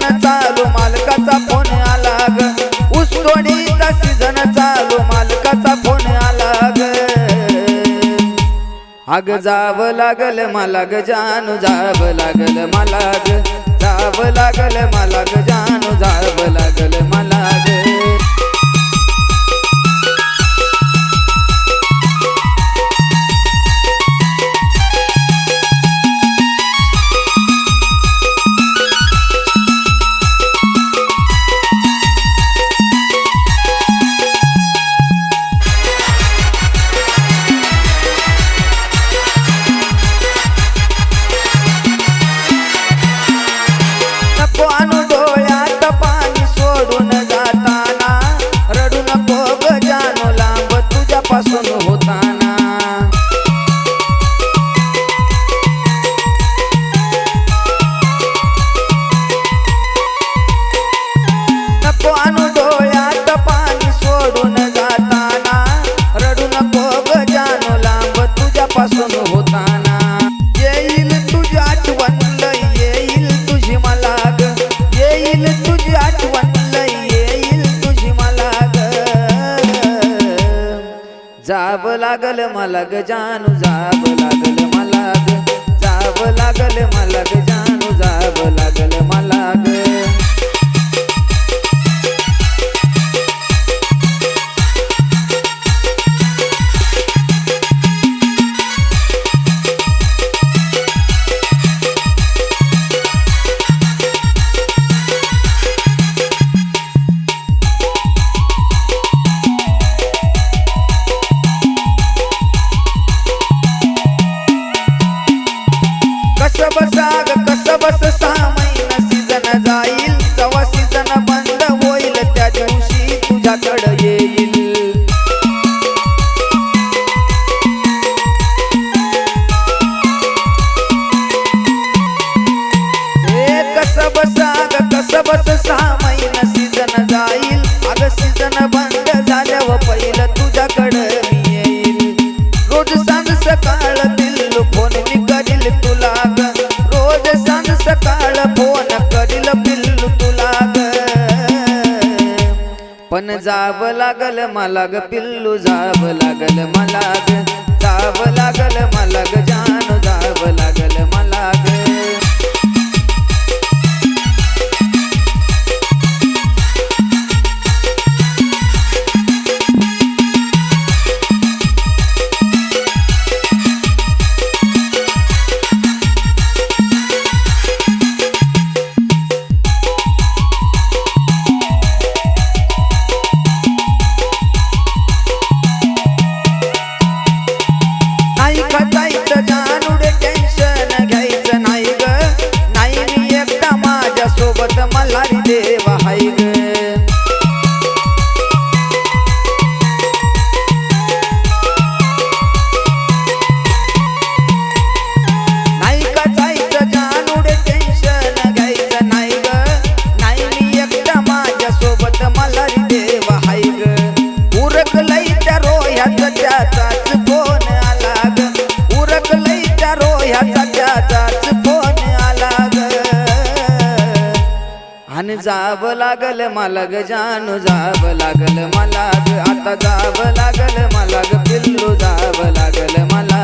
चालू मालकाचा फोन आला ग. उसतोडीचा सीझन चालू मालकाचा फोन आला ग. अग जाव लागल मला ग जानू जाव लागल मला ग. जाव लागल मला ग जानू जाव लागल मला ग. जाब लागल मला ग जानू जाब लागल मला ग जाब लागल बस सहा महिना सीजन जाईल. तेव्हा सीजन बंद होईल त्या दिवशी तुझ्याकडे येईल. ए कस बसाग कस बस सहा पण जाव लागल मला ग पिल्लू जाव लागल मला ग जाव लागल मला ग जान जाव लागल मला सोबत मल्हारी देव हाय ग. उरकलंय त्या रोह्याचा त्याचाच फोन आला ग? उरकलंय त्या रोह्याचा त्याचाच जाव लागल मला ग जानू जाव लागल मला आता जाव लागल मला पिल्लू जाव लागल मला